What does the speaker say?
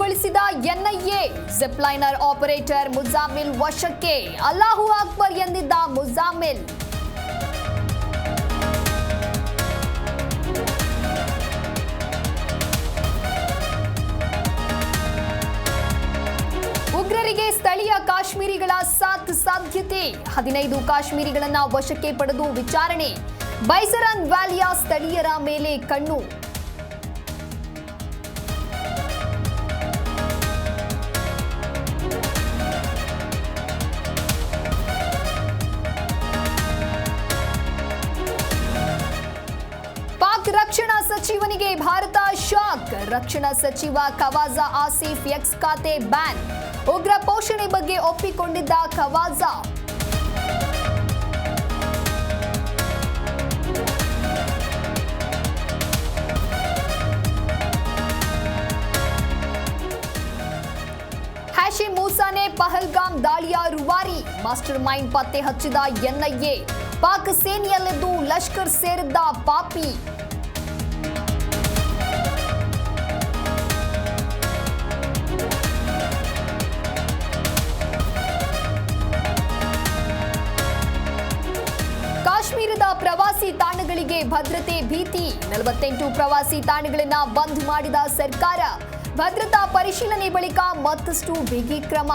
ಬಂಧಿಸಿದ NIA. Zipliner operator Muzammil ವಶಕ್ಕೆ ಅಲ್ಲಾಹು ಅಕ್ಬರ್ ಎಂದಿದ್ದ ಮುಜಾಮಿಲ್. ಉಗ್ರರಿಗೆ ಸ್ಥಳೀಯ ಕಾಶ್ಮೀರಿಗಳ ಸಾಥ್ ಸಾಧ್ಯತೆ. ಹದಿನೈದು ಕಾಶ್ಮೀರಿಗಳನ್ನ ವಶಕ್ಕೆ ಪಡೆದು ವಿಚಾರಣೆ. ಬೈಸರನ್ ವ್ಯಾಲಿಯ ಸ್ಥಳೀಯರ ಮೇಲೆ ಕಣ್ಣು. ರಕ್ಷಣಾ ಸಚಿವನಿಗೆ ಭಾರತ ಶಾಕ್ ರಕ್ಷಣಾ ಸಚಿವ ಖವಾಜಾ ಆಸಿಫ್ ಎಕ್ಸ್ ಖಾತೆ ಬ್ಯಾನ್ ಉಗ್ರ ಪೋಷಣೆ ಬಗ್ಗೆ ಒಪ್ಪಿಕೊಂಡಿದ್ದ ಖವಾಜಾ ಹ್ಯಾಶಿಮ್ ಮೂಸಾನೆ ಪಹಲ್ಗಾಮ್ ದಾಳಿಯ ರುವಾರಿ ಮಾಸ್ಟರ್ ಮೈಂಡ್ ಪತ್ತೆ ಹಚ್ಚಿದ ಎನ್ಐಎ ಪಾಕ್ ಸೇನೆಯಲ್ಲಿದ್ದು ಲಷ್ಕರ್ ಸೇರಿದ್ದ ಪಾಪಿ ಪ್ರವಾಸಿ ತಾಣಗಳಿಗೆ ಭದ್ರತೆ ಭೀತಿ. ನಲವತ್ತೆಂಟು ಪ್ರವಾಸಿ ತಾಣಗಳನ್ನ ಬಂದ್ ಮಾಡಿದ ಸರ್ಕಾರ ಭದ್ರತಾ ಪರಿಶೀಲನೆ ಬಳಿಕ ಮತ್ತಷ್ಟು ಬಿಗಿ ಕ್ರಮ.